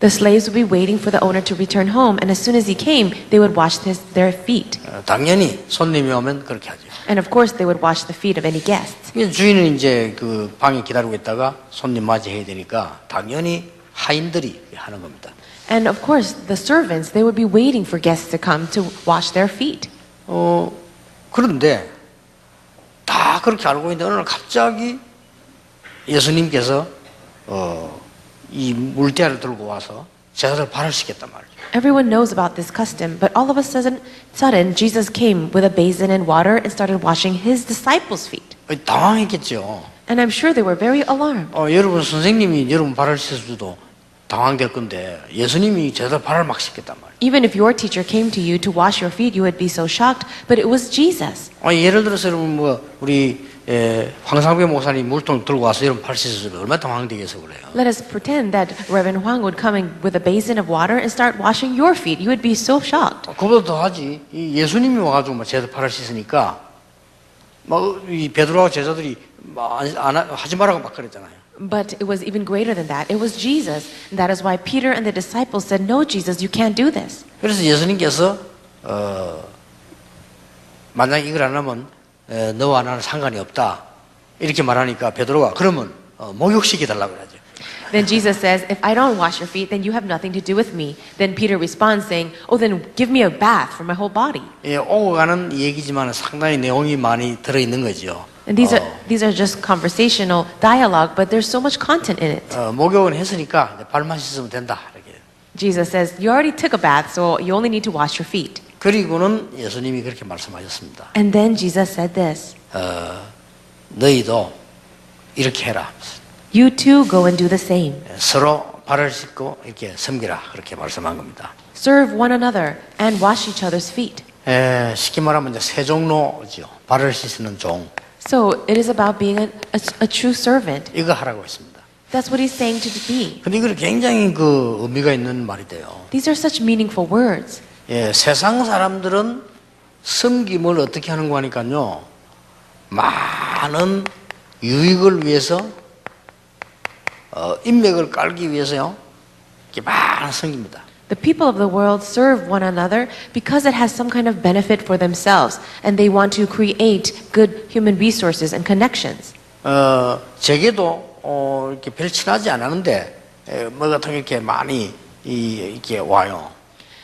The slaves would be waiting for the owner to return home, and as soon as he came, they would wash his, their feet. 어, 당연히 손님이 오면 그렇게 하죠. And of course, they would wash the feet of any guests. 이게 주인은 이제 그 방에 기다리고 있다가 손님 맞이해야 되니까 당연히 하인들이 하는 겁니다. And of course, the servants, they would be waiting for guests to come to wash their feet. 어, 그런데 다 그렇게 알고 있는데 어느 날 갑자기 예수님께서 어, 이 물대야를 들고 와서 제사를 발을시켰단 말이죠. Everyone knows about this custom, but all of a sudden, sudden, Jesus came with a basin and water and started washing his disciples' feet. 어, 당황했겠죠. And I'm sure they were very alarmed. 어, 여러분 선생님이 여러분 발을 씻어도 당황될 건데 예수님이 제사를 발을 막 씻겠단 말이에요. Even if your teacher came to you to wash your feet, you would be so shocked, but it was Jesus. 어, 예를 들어서 여러분 뭐 우리 에, 황상배 목사님 물통 들고 와서 발 씻어주면 얼마나 당황되겠어 그래요. Let us pretend that Reverend Huang would come in with a basin of water and start washing your feet. You would be so shocked. 어, 그보다 더 하지. 이 예수님이 와가지고 막 제사 발을 씻으니까 막이 베드로하고 제자들이 막 안, 안 하- 하지 말라고 막 그랬잖아요. But it was even greater than that. It was Jesus. That is why Peter and the disciples said, No, Jesus, you can't do this. 그래서 예수님께서 어, 만약 이걸 안 하면 에, 너와 나는 상관이 없다 이렇게 말하니까 베드로가 그러면 어, 목욕시켜 달라고 그러죠. Then Jesus says, If I don't wash your feet, then you have nothing to do with me. Then Peter responds, saying, Oh, then give me a bath for my whole body. 예, 오고 가는 얘기지만 상당히 내용이 많이 들어 있는 거죠. And these are, these are just conversational dialogue, but there's so much content in it. 어, 목욕은 했으니까 발만 씻으면 된다 이렇게. Jesus says, You already took a bath, so you only need to wash your feet. 그리고는 예수님이 그렇게 말씀하셨습니다. And then Jesus said this 어, 너희도 이렇게 해라. You too go and do the same. 서로 발을 씻고 이렇게 섬기라 그렇게 말씀한 겁니다. Serve one another and wash each other's feet. 에, 쉽게 말하면 이제 세 종로죠. 발을 씻는 종 So it is about being a, a, a true servant. 이거 하라고 했습니다. That's what he's saying to be. 근데 이거 굉장히 그 의미가 있는 말이 돼요. These are such meaningful words. 예, 세상 사람들은 섬김을 어떻게 하는 거 하니까요. 많은 유익을 위해서 어, 인맥을 깔기 위해서요. 이렇게 많은 섬깁니다. The people of the world serve one another because it has some kind of benefit for themselves and they want to create good human resources and connections. 어, 제게도 어, 이렇게 별 친하지 않았는데 에, 뭐 같은 게 이렇게 많이 이, 이렇게 와요.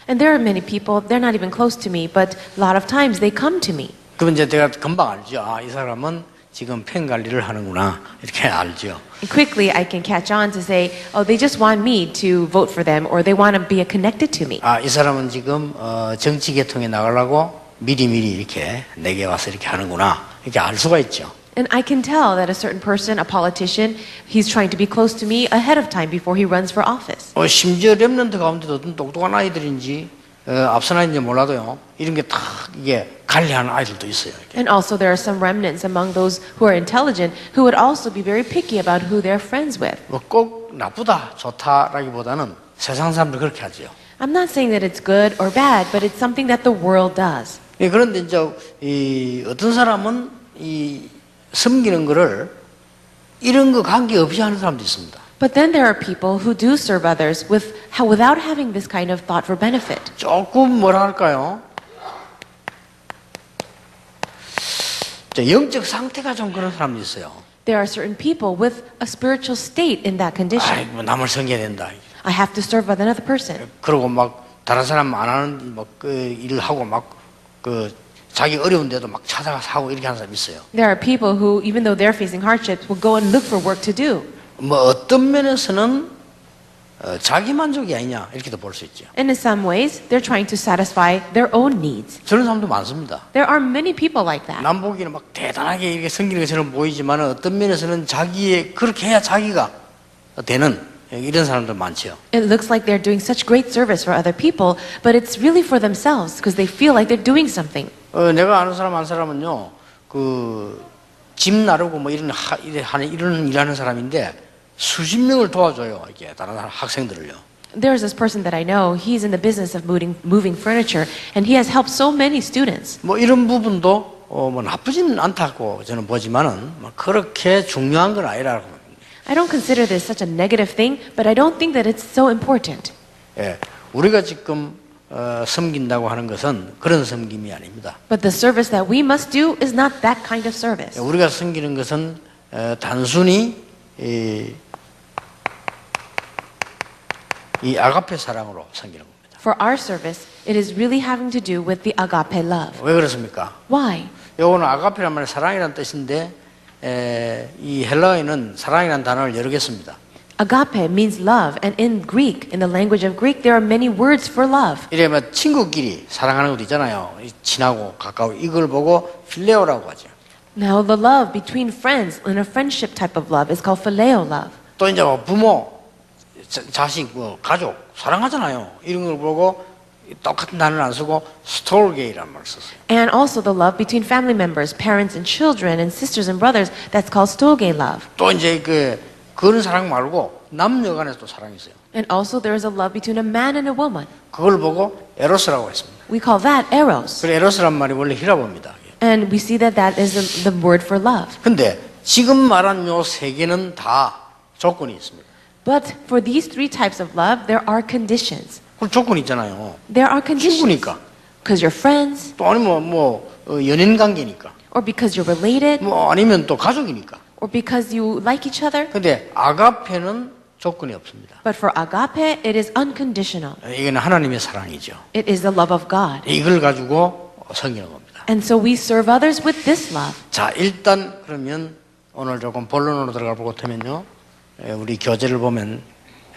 And there are many people, they're not even close to me, but a lot of times they come to me. 그러면 이제 제가 금방 알죠. 아, 이 사람은 지금 팬 관리를 하는구나. 이렇게 알죠. And quickly I can catch on to say, oh, they just want me to vote for them or they want to be connected to me. 아, 이 사람은 지금 어, 정치 계통에 나가려고 미리미리 이렇게 내게 와서 이렇게 하는구나. 이렇게 알 수가 있죠. And I can tell that a certain person, a politician, he's trying to be close to me ahead of time before he runs for office. 어, 심지어 랩런트 가운데도 어떤 똑똑한 아이들인지 어, 앞선 아이인지 몰라도요. 이런 게 다 이게 관리하는 아이들도 있어요. 이렇게. And also there are some remnants among those who are intelligent who would also be very picky about who they're friends with. 뭐꼭 나쁘다, 좋다라기보다는 세상 사람들 그렇게 하죠. I'm not saying that it's good or bad, but it's something that the world does. 예, 그런데 이제 이 어떤 사람은 이 섬기는 거를 이런 거 관계 없이 하는 사람도 있습니다. But then there are people who do serve others with, without having this kind of thought for benefit. 조금 뭐라 할까요? 저 영적 상태가 좀 그런 사람도 있어요. There are certain people with a spiritual state in that condition. 아이, 뭐 남을 섬겨야 된다. I have to serve another person. 그러고 막 다른 사람 안 하는 막그 일을 하고 막그 자기 어려운데도 막 찾아가서 하고 이렇게 하는 사람이 있어요. There are people who, even though they're facing hardships, will go and look for work to do. 뭐 어떤 면에서는 어, 자기 만족이 아니냐 이렇게도 볼 수 있죠. And in some ways, they're trying to satisfy their own needs. 저런 사람도 많습니다. There are many people like that. 남 보기에는 막 대단하게 이렇게 섬기는 것처럼 보이지만 어떤 면에서는 자기의 그렇게 해야 자기가 되는 이런 사람들 많죠. It looks like they're doing such great service for other people, but it's really for themselves because they feel like they're doing something. 어, 내가 아는 사람 한 사람은요, 그, 집 나르고 뭐 이런, 하, 하는, 이런 일하는 사람인데 수십 명을 도와줘요. 이게 다른 학생들을요. There's this person that I know, he's in the business of moving, moving furniture, and he has helped so many students. 뭐 이런 부분도 어, 뭐 나쁘지는 않다고 저는 보지만은 뭐 그렇게 중요한 건 아니라고. I don't consider this such a negative thing, but I don't think that it's so important. 예, 우리가 지금 어, 섬긴다고 하는 것은 그런 섬김이 아닙니다. But the service that we must do is not that kind of service. 예, 우리가 섬기는 것은 어, 단순히 이, 이 아가페 사랑으로 섬기는 겁니다. For our service, it is really having to do with the agape love. 왜 그렇습니까? Why? 요거는 아가페란 말은 사랑이라는 뜻인데 에, 이 헬라어에는 사랑이라는 단어를 여러 개 씁니다. Agape means love, and in Greek, in the language of Greek, there are many words for love. 이래면 친구끼리 사랑하는 것도 있잖아요. 이 친하고 가까워 이걸 보고 필레오라고 하죠. Now, the love between friends in a friendship type of love is called phileo love. 또 이제 뭐 부모, 자, 자식, 뭐 가족 사랑하잖아요. 이런 걸 보고 똑같은 단어를 안 쓰고 스톨게이라는 말을 썼어요. And also the love between family members, parents and children, and sisters and brothers, that's called storge love. 또 이제 그 그런 사랑 말고 남녀 간에서 또 사랑이 있어요. And also there is a love between a man and a woman. 그걸 보고 에로스라고 했습니다. We call that eros. 그 에로스란 말이 원래 히라보입니다. And we see that that is the, the word for love. 근데 지금 말한 요 세 개는 다 조건이 있습니다. But for these three types of love, there are conditions. 그 조건이 있잖아요. There are conditions. 친구니까. Because you're friends, 또 아니면 뭐 어, 연인 관계니까. or because you're related, 뭐 아니면 또 가족이니까. Or because you like each other. 근데 아가페는 조건이 없습니다. But for agape, it is unconditional. 이거는 하나님의 사랑이죠. It is the love of God. 이걸 가지고 섬기는 겁니다. And so we serve others with this love. 자, 일단 그러면 오늘 조금 본론으로 들어가 보고 하면요. 에, 우리 교재를 보면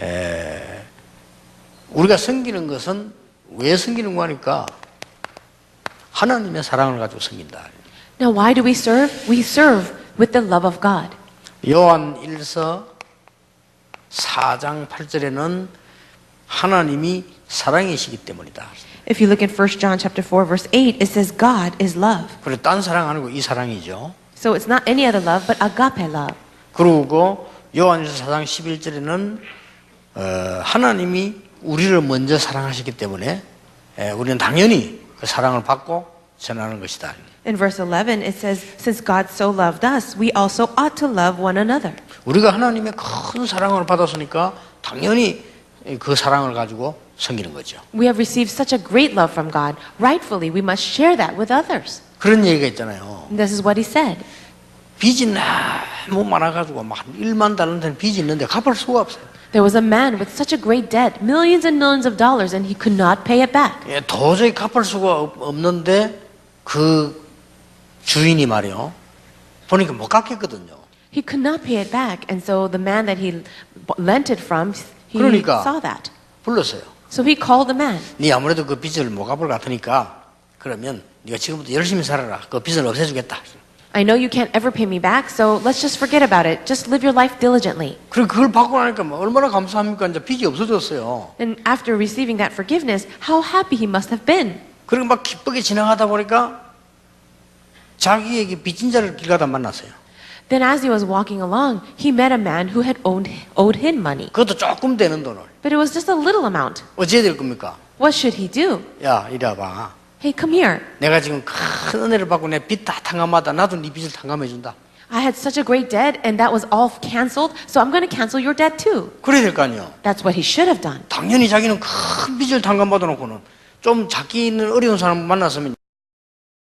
에, 우리가 섬기는 것은 왜 섬기는 거니까 하나님의 사랑을 가지고 섬긴다. Now, why do we serve? We serve with the love of God. 요한 1서 4장 8절에는 하나님이 사랑이시기 때문이다. If you look in 1 John chapter 4 verse 8, it says God is love. 그래 딴 사랑 아니고 이 사랑이죠. So it's not any other love but agape love. 그리고 요한일서 4장 11절에는 어, 하나님이 우리를 먼저 사랑하셨기 때문에 에, 우리는 당연히 그 사랑을 받고 전하는 것이다. In verse 11 it says since God so loved us, we also ought to love one another. 우리가 하나님의 큰 사랑을 받았으니까 당연히 그 사랑을 가지고 섬기는 거죠. We have received such a great love from God. Rightfully, we must share that with others. 그런 얘기가 있잖아요. And this is what he said. 빚이 너무 많아가지고 막 1만 달러는 빚이 있는데 갚을 수가 없어요. There was a man with such a great debt, millions and millions of dollars, and he could not pay it back. 예, 도저히 갚을 수가 없- 없는데 그 주인이 말이요. 보니까 못 갚겠거든요. He could not pay it back, and so the man that he lent it from, he 그러니까. saw that. 불렀어요. So he called the man. 네 아무래도 그 빚을 못 갚을 것 같으니까 그러면 네가 지금부터 열심히 살아라. 그 빚을 없애주겠다. I know you can't ever pay me back, so let's just forget about it. Just live your life diligently. 그리고 그걸 받고 나니까 뭐 얼마나 감사합니까? 이제 빚이 없어졌어요. And after receiving that forgiveness, how happy he must have been. 그리고 막 기쁘게 지나가다 보니까 자기에게 빚진 자를 길 가다 만났어요. Then, as he was walking along, he met a man who had owed, owed him money. 그것도 조금 되는 돈을. But it was just a little amount. 어찌 해야 될 겁니까? What should he do? 야, 이리 와봐. Hey, come here. 내가 지금 큰 은혜를 받고 내 빚 다 탕감하다. 나도 네 빚을 탕감해 준다. I had such a great debt, and that was all canceled, so I'm going to cancel your debt too. 그래야 될 거 아니에요. That's what he should have done. 당연히 자기는 큰 빚을 탕감받아 놓고는 좀 자기 있는 어려운 사람 만났으면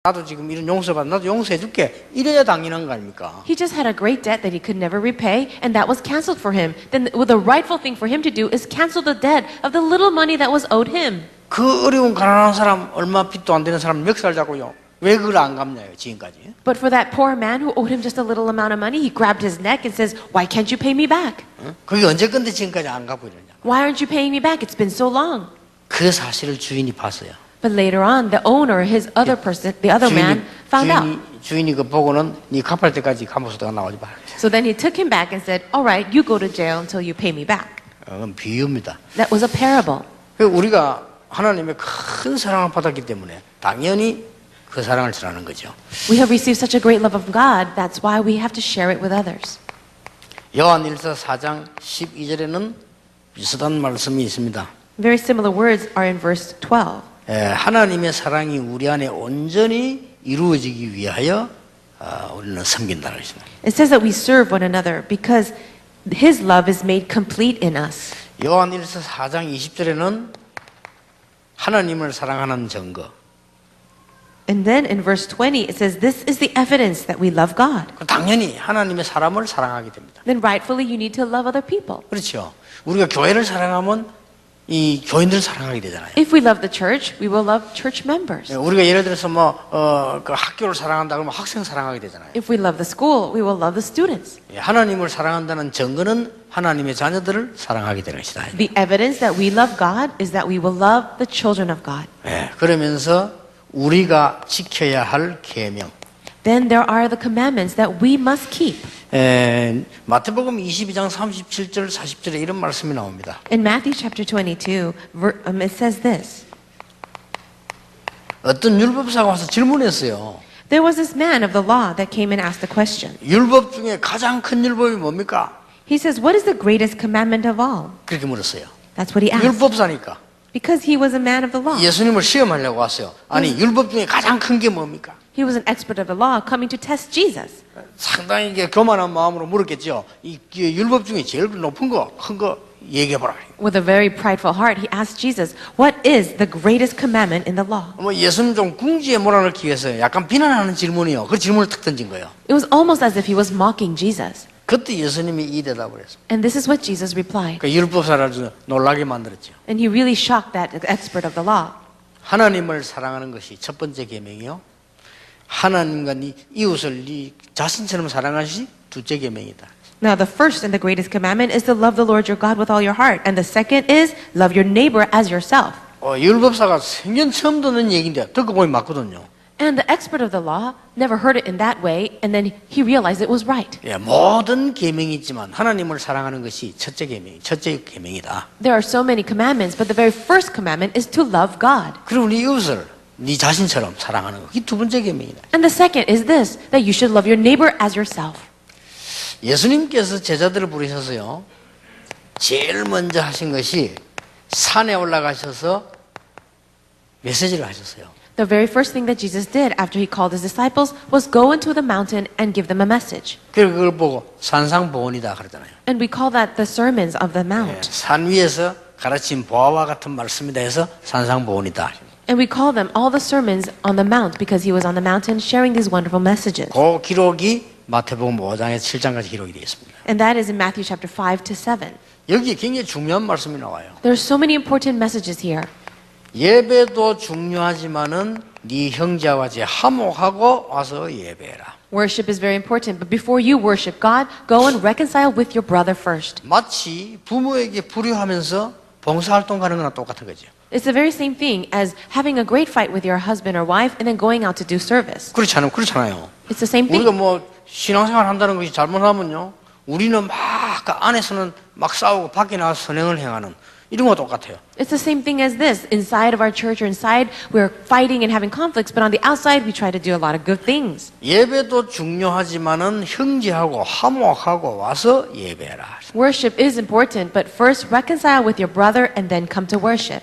나도 지금 이런 용서받아 나도 용서해 줄게 이래야 당연한 거 아닙니까? He just had a great debt that he could never repay, and that was canceled for him. Then, well, the rightful thing for him to do is cancel the debt of the little money that was owed him. 그 어려운 가난한 사람 얼마 빚도 안 되는 사람 멱살 잡고요. 왜 그걸 안 갚냐요 지금까지? But for that poor man who owed him just a little amount of money, he grabbed his neck and says, Why can't you pay me back? 응? 그게 언제 건데 지금까지 안 갚고 이러냐? Why aren't you paying me back? It's been so long. 그 사실을 주인이 봤어요. But later on, the owner, his other person, the other man, found out. 주인이, 주인이 그 보고는 네 갚을 때까지 감옥에서 나오지 마. So then he took him back and said, All right, you go to jail until you pay me back. 어, 그건 비유입니다. That was a parable. 그 우리가 하나님의 큰 사랑을 받았기 때문에 당연히 그 사랑을 전하는 거죠. We have received such a great love of God, that's why we have to share it with others. 요한일서 4장 12절에는 비슷한 말씀이 있습니다. Very similar words are in verse 12. 에, 하나님의 사랑이 우리 안에 온전히 이루어지기 위하여 아, 우리는 섬긴다는 것입니다. It says that we serve one another because His love is made complete in us. 요한일서 4장 20절에는 하나님을 사랑하는 증거. And then in verse 20, it says, This is the evidence that we love God. 그 당연히 하나님의 사람을 사랑하게 됩니다. Then rightfully, you need to love other people. 그렇죠. 우리가 교회를 사랑하면 이 교인들을 사랑하게 되잖아요. If we love the church, we will love church members. 우리가 예를 들어서 뭐, 어, 그 학교를 사랑한다 그러면 학생 사랑하게 되잖아요. If we love the school, we will love the students. 예, 하나님을 사랑한다는 증거는 하나님의 자녀들을 사랑하게 되는 것이다. The evidence that we love God is that we will love the children of God. 예, 그러면서 우리가 지켜야 할 계명. Then there are the commandments that we must keep. 에, 마태복음 22장 37절 40절에 이런 말씀이 나옵니다. In Matthew chapter 22, ver- um, it says this 어떤 율법사가 와서 질문했어요. There was this man of the law that came and asked a question. 율법 중에 가장 큰 율법이 뭡니까? He says, What is the greatest commandment of all? 그렇게 물었어요. That's what he asked. 율법사니까 Because he was a man of the law. 예수님을 시험하려고 왔어요. 아니 율법 중에 가장 큰 게 뭡니까? He was an expert of the law coming to test Jesus. 상당히 이게 교만한 마음으로 물었겠죠. 이, 이 율법 중에 제일 높은 거, 큰 거 얘기해 보라. With a very prideful heart, he asked Jesus, What is the greatest commandment in the law? 뭐 예수님 좀 궁지에 몰아넣기 위해서 약간 비난하는 질문이요. 그 질문을 탁 던진 거예요. It was almost as if he was mocking Jesus. 그때 예수님이 이 대답을 했어요. And this is what Jesus replied. 그 율법사를 놀라게 만들었죠. And he really shocked that expert of the law. 하나님을 사랑하는 것이 첫 번째 계명이요. 하나님과 네 이웃을 네 자신처럼 사랑하시 둘째 계명이다. Now, the first and the greatest commandment is to love the Lord your God with all your heart. And the second is love your neighbor as yourself. 어, 율법사가 생전 처음 듣는 얘기인데 듣고 보니 맞거든요. And the expert of the law never heard it in that way, and then he realized it was right. 예, 모든 계명이 있지만 하나님을 사랑하는 것이 첫째 계명, 첫째 계명이다. There are so many commandments, but the very first commandment is to love God. 그리고 네 이웃을 네 자신처럼 사랑하는 거. 이게 두 번째 계명이다. And the second is this that you should love your neighbor as yourself. 예수님께서 제자들을 부르셔서요. 제일 먼저 하신 것이 산에 올라가셔서 메시지를 하셨어요. The very first thing that Jesus did after he called his disciples was go into the mountain and give them a message. 그리고 그걸 보고 산상보원이다 그러잖아요. And we call that the sermons of the 예, mount. 산 위에서 가르친 보아와 같은 말씀이다 해서 산상보원이다. And we call them all the sermons on the mount because he was on the mountain sharing these wonderful messages. 그 기록이 마태복음 5장에서 7장까지 기록이 되어 있습니다. And that is in Matthew chapter 5 to 7. 여기 굉장히 중요한 말씀이 나와요. There's so many important messages here. 예배도 중요하지만은 네 형제와 같이 화목하고 와서 예배해라. Worship is very important, but before you worship God, go and reconcile with your brother first. 마치 부모에게 불효하면서 봉사활동 가는 거나 똑같은 거죠. It's the very same thing as having a great fight with your husband or wife and then going out to do service. 그렇잖아요. 그렇잖아요. It's the same 우리가 thing. 뭐 신앙생활 한다는 것이 잘못하면요. 우리는 막그 안에서는 막 싸우고 밖에 나가서 선행을 행하는 이런 거 똑같아요. It's the same thing as this. Inside of our church or inside, we're fighting and having conflicts, but on the outside, we try to do a lot of good things. 예배도 중요하지만은 형제하고 화목하고 와서 예배해라. Worship is important, but first reconcile with your brother and then come to worship.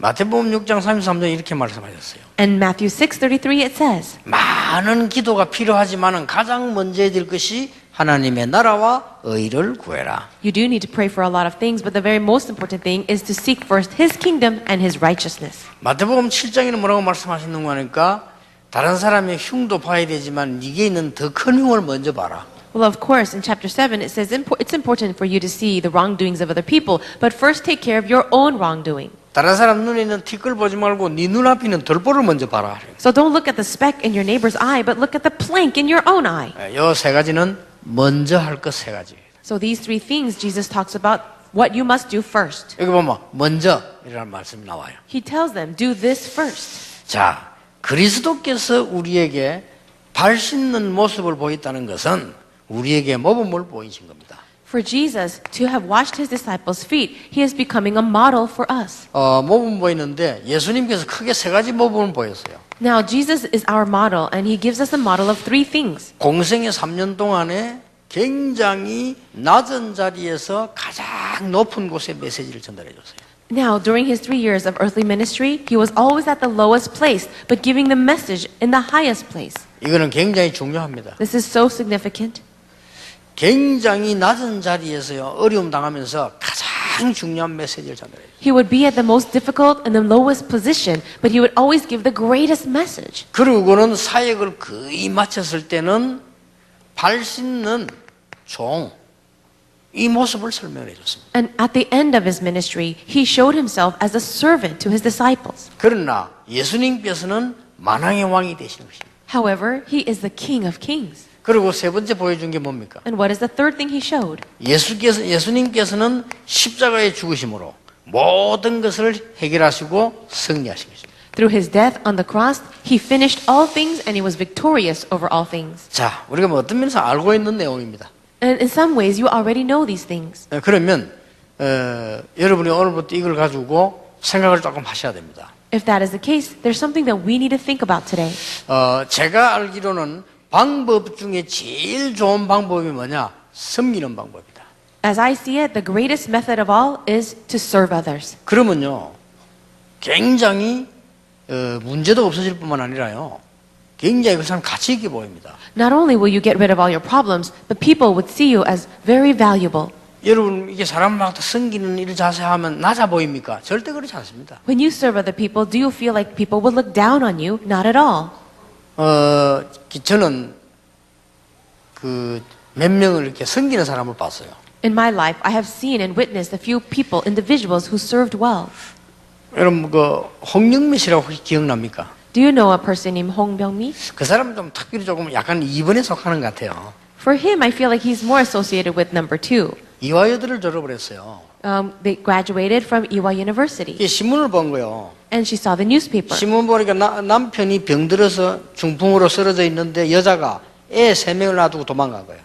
마태복음 6장 33절 이렇게 말씀하셨어요. And Matthew 6:33 it says, 많은 기도가 필요하지만은 가장 먼저 해야 될 것이 하나님의 나라와 의를 구해라. you do need to pray for a lot of things, but the very most important thing is to seek first his kingdom and his righteousness. 마태복음 7장에는 뭐라고 말씀하시는 거니까 다른 사람의 흉도 봐야 되지만 네게 있는 더 큰 흉을 먼저 봐라. Well, of course, in chapter 7, it says it's important for you to see the wrongdoings of other people, but first take care of your own wrongdoing. 다른 사람 눈에 있는 티끌 보지 말고 네 눈앞에 있는 덜보를 먼저 봐라. So don't look at the speck in your neighbor's eye, but look at the plank in your own eye. 이세 가지는 먼저 할 것 세 가지. So these three things Jesus talks about what you must do first. 여기 보면 먼저 이라는 말씀이 나와요. He tells them, do this first. 자, 그리스도께서 우리에게 발 씻는 모습을 보였다는 것은 우리에게 모범을 보이신 겁니다. For Jesus to have washed his disciples' feet, he is becoming a model for us. 어, 모범 보이는데 예수님께서 크게 세 가지 모범을 보였어요. Now, Jesus is our model, and he gives us a model of three things. 공생의 3년 동안에 굉장히 낮은 자리에서 가장 높은 곳에 메시지를 전달해 줬어요. Now, during his three years of earthly ministry, he was always at the lowest place, but giving the message in the highest place. 이거는 굉장히 중요합니다. This is so significant. 굉장히 낮은 자리에서 어려움 당하면서 가장 중요한 메시지를 전달해요. He would be at the most difficult and the lowest position, but he would always give the greatest message. 그러고는 사역을 거의 마쳤을 때는 발 씻는 종, 이 모습을 설명해 줬습니다. And at the end of his ministry, he showed himself as a servant to his disciples. 그러나 예수님께서는 만왕의 왕이 되시는 것입니다. However, he is the King of Kings. 그리고 세 번째 보여준 게 뭡니까? And what is the third thing he showed? 예수께서, 예수님께서는 십자가의 죽으심으로 모든 것을 해결하시고 승리하신 것입니다. Through his death on the cross, he finished all things and he was victorious over all things. 자, 우리가 뭐 어떤 면에서 알고 있는 내용입니다. And in some ways, you already know these things. 어, 그러면 어, 여러분이 오늘부터 이걸 가지고 생각을 조금 하셔야 됩니다. If that is the case, there's something that we need to think about today. 어, 제가 알기로는 방법 중에 제일 좋은 방법이 뭐냐? 섬기는 방법이다. As I see it, the greatest method of all is to serve others. 그러면요, 굉장히 어, 문제도 없어질 뿐만 아니라요, 굉장히 그 사람 가치 있게 보입니다. Not only will you get rid of all your problems, but people would see you as very valuable. 여러분 이게 사람마다 섬기는 일 자세 하면 낮아 보입니까? 절대 그렇지 않습니다. When you serve other people, do you feel like people would look down on you? Not at all. 어, 저는 그 몇 명을 이렇게 섬기는 사람을 봤어요. In my life, I have seen and witnessed a few people, individuals who served well. 여러분 그 홍영미 씨라고 혹시 기억납니까? Do you know a person named Hong Byung-mi? 그 사람은 좀 특별히 조금 약간 2번에 속하는 것 같아요. For him, I feel like he's more associated with number two. 이화여대를 졸업을 했어요. Um, they graduated from Ewha University, 이게 신문을 본 거예요. and she saw the newspaper. 신문 보니까 나- 남편이 병들어서 중풍으로 쓰러져 있는데 여자가 애 세 명을 놔두고 도망간 거예요.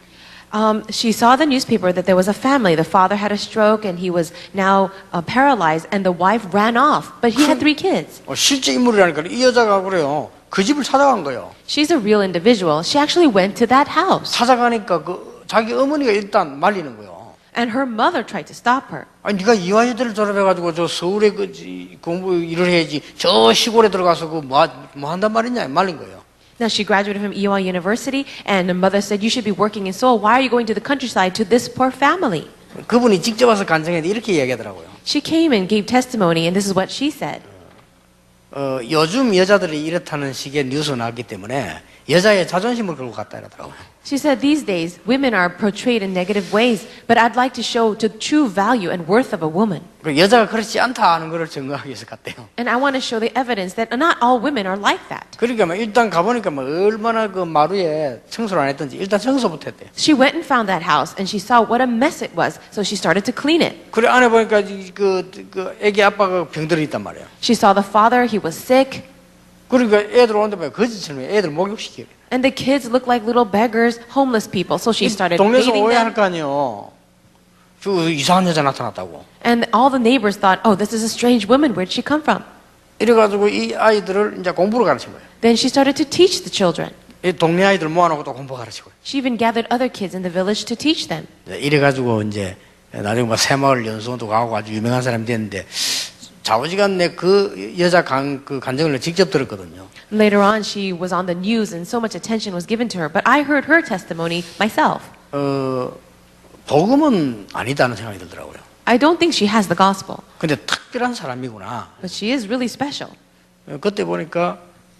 Um, she saw the newspaper that there was a family. The father had a stroke, and he was now uh, paralyzed, and the wife ran off. But he had three kids. 어, 실제 인물이라니까 이 여자가 그래요. 그 집을 찾아간 거예요. She's a real individual. She actually went to that house, 찾아가니까 그 자기 어머니가 일단 말리는 거예요. And her mother tried to stop her. 아니 네가 이화여대를 졸업해가지고 저 서울에 그 지- 공부 일을 해야지 저 시골에 들어가서 그뭐 뭐 한단 말이냐 말린 거예요. Now she graduated from Ewha University, and the mother said, "You should be working in Seoul. Why are you going to the countryside to this poor family?" 그분이 직접 와서 간증했는데 이렇게 이야기하더라고요. She came and gave testimony, and this is what she said. 어, 요즘 여자들이 이렇다는 식의 뉴스가 나왔기 때문에 여자의 자존심을 걸고 갔다 이러더라고요. She said, These days, women are portrayed in negative ways, but I'd like to show the true value and worth of a woman. 그 여자가 그렇지 않다 하는 것을 증거하기 위해서 갔대요. And I want to show the evidence that not all women are like that. 그러니까 뭐 일단 가보니까 뭐 얼마나 그 마루에 청소를 안 했던지 일단 청소부터 했대요. She went and found that house, and she saw what a mess it was, so she started to clean it. 그래 안에 보니까 이- 그, 그 애기 아빠가 병들어 있단 말이에요. She saw the father, he was sick, 그러니까 애들 오는데 뭐 거짓처럼 애들 목욕시켜요. and the kids looked like little beggars, homeless people, so she started 동네에서 bathing 오해할 them. 거 아니에요. 저 이상한 여자 나타났다고. And all the neighbors thought, oh, this is a strange woman, where'd she come from? 이래가지고 이 아이들을 이제 공부를 가르친 거예요. Then she started to teach the children. 이 동네 아이들 모아놓고 또 공부 가르치고. She even gathered other kids in the village to teach them. 네, 이래가지고 이제 나중에 뭐 새마을 연수원도 가고 아주 유명한 사람이 됐는데 좌우지간 내 그 여자 간, 그 간증을 직접 들었거든요. Later on, she was on the news and so much attention was given to her, but I heard her testimony myself. 어, 복음은 아니다는 생각이 들더라고요. I don't think she has the gospel, 근데 특별한 사람이구나. but she is really special. 어, 그때 보니까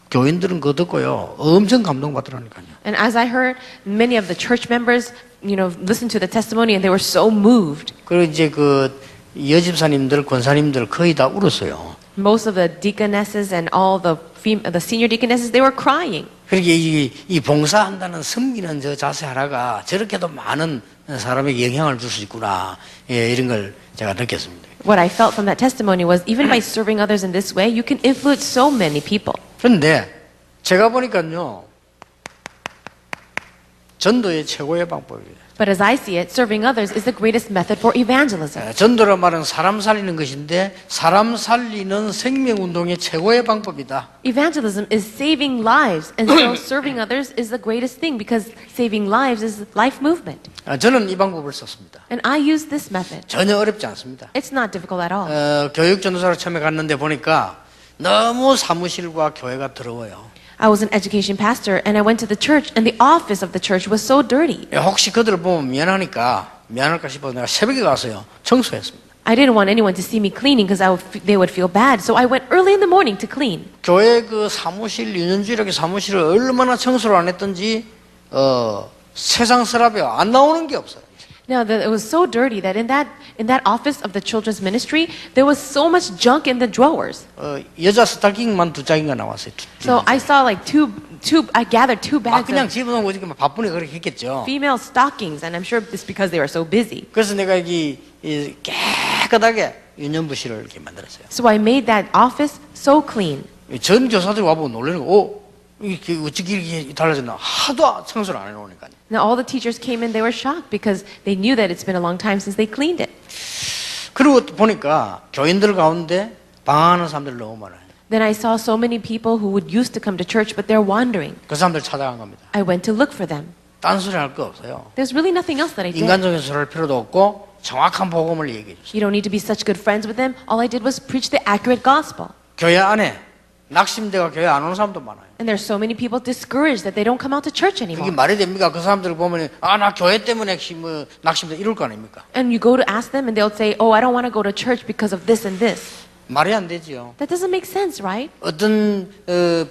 교인들은 그거 듣고요. 엄청 감동받더라니까요. And as I heard, many of the church members, you know, listened to the testimony and they were so moved. 그리고 이제 그 여집사님들, 권사님들 거의 다 울었어요. Most of the deaconesses and all the fem- the senior deaconesses, they were crying. 그러니까 이, 이 봉사한다는 섬기는 저 자세 하나가 저렇게도 많은 사람에게 영향을 줄 수 있구나. 예, 이런 걸 제가 느꼈습니다. What I felt from that testimony was even by serving others in this way, you can influence so many people. 그런데 제가 보니까요, 전도의 최고의 방법이에요. But as I see it, serving others is the greatest method for evangelism. 예, 전도란 말은 사람 살리는 것인데 사람 살리는 생명 운동의 최고의 방법이다. Evangelism is saving lives, and so serving others is the greatest thing because saving lives is life movement. 아, 저는 이 방법을 썼습니다. And I use this method. 전혀 어렵지 않습니다. It's not difficult at all. 어, 교육 전도사로 처음에 갔는데 보니까 너무 사무실과 교회가 더러워요. I was an education pastor and I went to the church and the office of the church was so dirty. 예, 혹시 그들을 보면 미안하니까 미안할까 싶어서 내가 새벽에 가서요 청소했습니다. I didn't want anyone to see me cleaning because I would f- they would feel bad. So I went early in the morning to clean. 교회 그 사무실 유년주일학교 사무실을 얼마나 청소를 안 했던지 어, 세상 서랍에 안 나오는 게 없어요. Now, the, it was so dirty that in that in that office of the children's ministry, there was so much junk in the drawers. 어, 여자 스타킹만 두 장인가 나왔어요. 두- 두- So I saw like two two. I gathered two 막 bags 그냥 of 집어넣은 거지 막 바쁘니 그렇게 했겠죠. female stockings, and I'm sure it's because they were so busy. 그래서 내가 여기 이 깨끗하게 유년부실을 이렇게 만들었어요. So I made that office so clean. 전 교사들이 와보고 놀라는 거, 오, 이게 어떻게 이렇게 달라졌나? 하도 청소를 안 해놓으니까. Now all the teachers came in, they were shocked because they knew that it's been a long time since they cleaned it. 그리고 또 보니까 교인들 가운데 방황하는 사람들이 너무 많아요. Then I saw so many people who would used to come to church, but they're wandering. 그 사람들 찾아간 겁니다. I went to look for them. 딴소리 할 거 없어요. There's really nothing else that I did. 인간적인 소리 할 필요도 없고 정확한 복음을 얘기해 주세요. You don't need to be such good friends with them. All I did was preach the accurate gospel. 교회 안에 낙심대가 교회 안 오는 사람도 많아요. And there's so many people discouraged that they don't come out to church 그게 anymore. 말이 됩니까? 그 사람들을 보면 아 나 교회 때문에 시- 뭐 낙심돼 이럴 거 아닙니까? And you go to ask them and they'll say, Oh, I don't want to go to church because of this and this. 말이 안 되지요. That doesn't make sense, right? 어떤 어,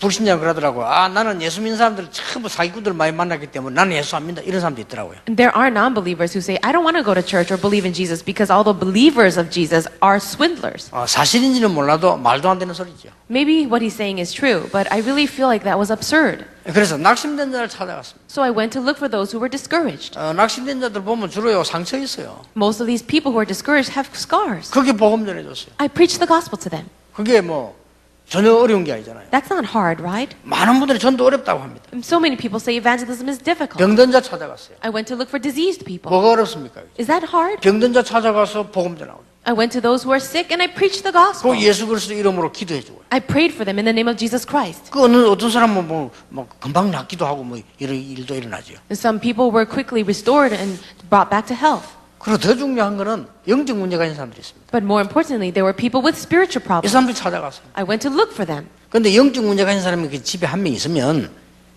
불신자 그러더라고요. 아 나는 예수 믿는 사람들 전부 사기꾼들 많이 만났기 때문에 나는 예수 안 믿는다 이런 사람도 있더라고요. There are non believers who say, I don't want to go to church or believe in Jesus because all the believers of Jesus are swindlers. 어, 사실인지는 몰라도 말도 안 되는 소리죠. Maybe what he's saying is true, but I really feel like that was absurd. 그래서 낙심된 자를 찾아갔습니다. So I went to look for those who were discouraged. 어, 낙심된 자들 보면 주로요 상처 있어요. Most of these people who are discouraged have scars. 그게 복음 전해줬어요. I preached the gospel to them. 그게 뭐 전혀 어려운 게 아니잖아요. That's not hard, right? 많은 분들이 전도 어렵다고 합니다. So many people say evangelism is difficult. 병든 자 찾아갔어요. I went to look for diseased people. 뭐가 어렵습니까? Is that hard? 병든 자 찾아가서 복음 전하고 I went to those who are sick and I preached the gospel. 그 예수 그리스도 이름으로 기도해 주고 I prayed for them in the name of Jesus Christ. 그 어느 어떤 사람은 뭐, 뭐 금방 낫기도 하고 뭐 이런 일도 일어나죠. Some people were quickly restored and brought back to health. 그리고 더 중요한 거는 영적 문제가 있는 사람들이 있습니다. But more importantly, there were people with spiritual 이 problems. 사람들 찾아갔어요. I went to look for them. 근데 영적 문제가 있는 사람이 그 집에 한 명 있으면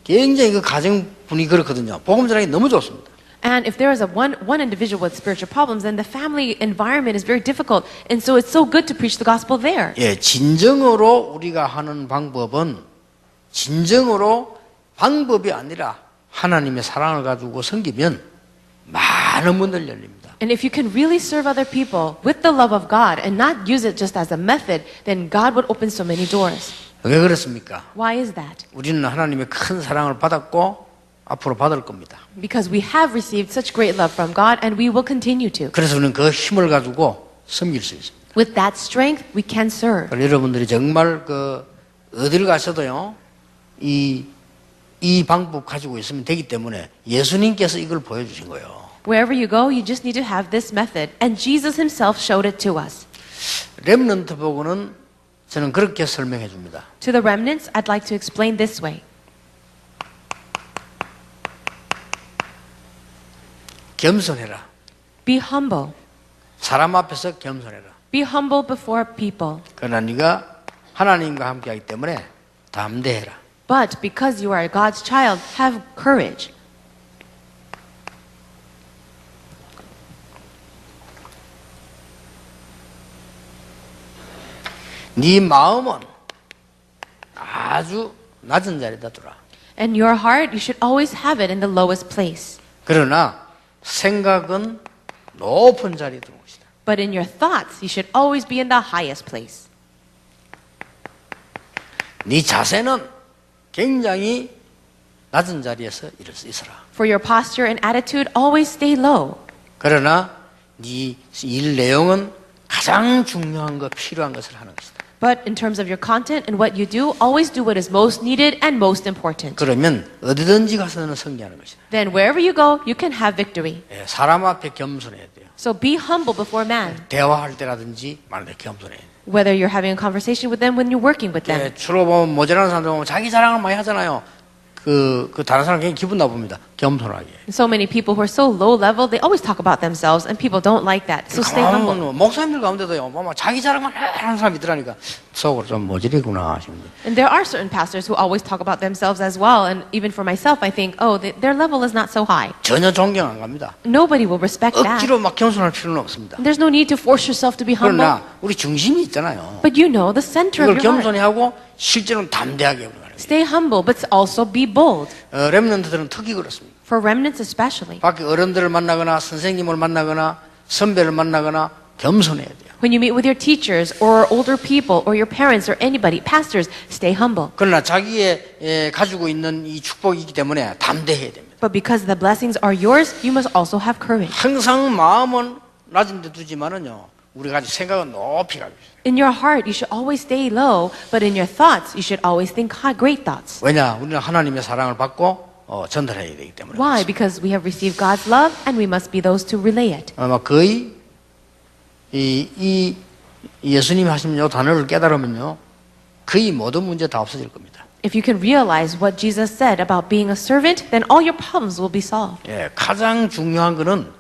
굉장히 그 가정 분위기 그렇거든요. 복음 전하기 너무 좋습니다. And if there is a one, one individual with spiritual problems, then the family environment is very difficult. And so it's so good to preach the gospel there. 예, 진정으로 우리가 하는 방법은 진정으로 방법이 아니라 하나님의 사랑을 가지고 섬기면 많은 문을 열립니다. And if you can really serve other people with the love of God and not use it just as a method, then God would open so many doors. 왜 그렇습니까? Why is that? 우리는 하나님의 큰 사랑을 받았고 앞으로 받을 겁니다. Because we have received such great love from God and we will continue to. 그래서 우리는 그 힘을 가지고 섬길 수 있습니다. With that strength, we can serve. 그래서 여러분들이 정말 그 어딜 가셔도요, 이, 이 방법 가지고 있으면 되기 때문에 예수님께서 이걸 보여주신 거예요. Wherever you go, you just need to have this method. And Jesus himself showed it to us. 렘넌트 보고는 저는 그렇게 설명해 줍니다. To the remnants, I'd like to explain this way. 겸손해라. Be humble. 사람 앞에서 겸손해라. Be humble before people. 그러나 네가 하나님과 함께하기 때문에 담대해라. But because you are God's child, have courage. 네 마음은 아주 낮은 자리에다 두라. And your heart, you should always have it in the lowest place. 그러나 생각은 높은 자리에 두는 것이다. But in your thoughts, you should always be in the highest place. 네 자세는 굉장히 낮은 자리에서 일을 수 있어라. For your posture and attitude, always stay low. 그러나 네 일 내용은 가장 중요한 것, 필요한 것을 하는 것이다. But in terms of your content and what you do, always do what is most needed and most important. 그러면 어디든지 가서는 승리하는 것이다. Then wherever you go, you can have victory. 예, 사람 앞에 겸손해야 돼요. So be humble before man, 대화할 때라든지 말할 때 겸손해야 돼요. whether you're having a conversation with them when you're working with them. 예, 주로 보면 모자라는 사람들 보면 자기 자랑을 많이 하잖아요. 그, 그 다른 사람 굉장히 기분 나쁩니다. 겸손하게. So many people who are so low level, they always talk about themselves, and people don't like that. So stay humble. 보면 목사님들 가운데도 뭐, 뭐 자기 자랑만 하는 사람이 있더라니까 속으로 좀 모질이구나 싶은데. And there are certain pastors who always talk about themselves as well. And even for myself, I think, oh, th- their level is not so high. 전혀 존경 안 갑니다. Nobody will respect that. 억지로 막 겸손할 필요는 없습니다. There's no need to force yourself to be humble. 그러나 우리 중심이 있잖아요. But you know the center 이걸 of your heart. 겸손히 하고 실제로는 담대하게. Stay humble, but also be bold. 어, 렘넌트들은 특히 그렇습니다. For remnants especially. 밖에 어른들을 만나거나 선생님을 만나거나 선배를 만나거나 겸손해야 돼요. When you meet with your teachers or older people or your parents or anybody, pastors, stay humble. 그러나 자기의 에, 가지고 있는 이 축복이기 때문에 담대해야 됩니다. But because the blessings are yours, you must also have courage. 항상 마음은 낮은 데 두지만은요. 우리가 아직 생각은 높이 가고 있어요. In your heart, you should always stay low, but in your thoughts, you should always think high, great thoughts. 왜냐? 우리는 하나님의 사랑을 받고 어, 전달해야 되기 때문에. Why? Because we have received God's love and we must be those to relay it. 아마 거의 이, 이 예수님이 하신 요 단어를 깨달으면요. 거의 모든 문제 다 없어질 겁니다. If you can realize what Jesus said about being a servant, then all your problems will be solved. 예, 가장 중요한 거는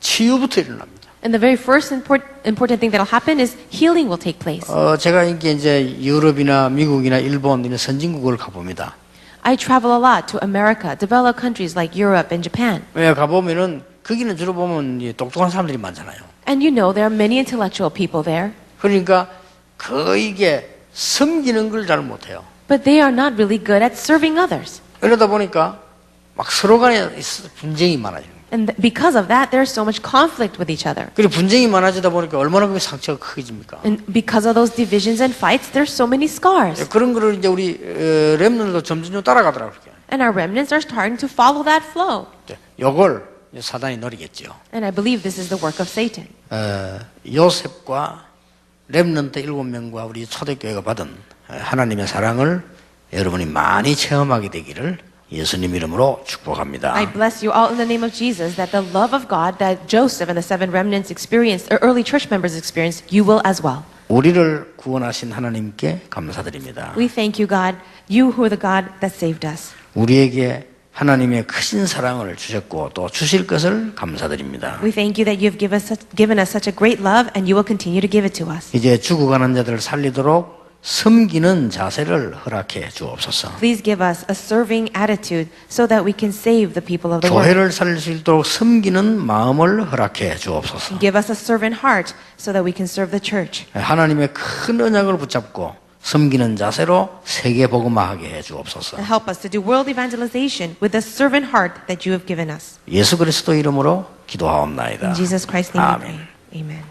치유부터 일어납니다. And the very first import, important thing that will happen is healing will take place. 어, 제가 이게 이제 유럽이나 미국이나 일본 이런 선진국을 가봅니다. I travel a lot to America, developed countries like Europe and Japan. 왜 가보면은 거기는 주로 보면 이 똑똑한 사람들이 많잖아요. And you know there are many intellectual people there, 그러니까 거의 이게 섬기는 걸 잘 못해요. but they are not really good at serving others. 이러다 보니까 막 서로 간에 있- 분쟁이 많아지는 거예요. And because of that, there's so much conflict with each other. 그리고 분쟁이 많아지다 보니까 얼마나 그 상처가 크집니까? And because of those divisions and fights, there's so many scars. 그런 거를 이제 우리 어, 렘들도 점점 좀 따라가더라고요. And our remnants are starting to follow that flow. 이제 사단이 노리겠죠. And I believe this is the work of Satan. 어, 요셉과 렘넌트 일곱 명과 우리 초대교회가 받은 하나님의 사랑을 여러분이 많이 체험하게 되기를 예수님 이름으로 축복합니다. I bless you all in the name of Jesus that the love of God that Joseph and the seven remnants experienced, or early church members experienced, you will as well. 우리를 구원하신 하나님께 감사드립니다. We thank you, God, you who are the God that saved us. 우리에게 하나님의 크신 사랑을 주셨고 또 주실 것을 감사드립니다. We thank you that you have given us, such, given us such a great love and you will continue to give it to us. 이제 죽어가는 자들을 살리도록 섬기는 자세를 허락해 주옵소서. Please give us a serving attitude so that we can save the people of the world. 교회를 살릴 수 있도록 섬기는 마음을 허락해 주옵소서. Give us a servant heart so that we can serve the church. 하나님의 큰 언약을 붙잡고 섬기는 자세로 세계 복음화하게 해 주옵소서. Help us to do world evangelization with the servant heart that you have given us. 예수 그리스도 이름으로 기도하옵나이다. In Jesus Christ's name 아멘. Amen.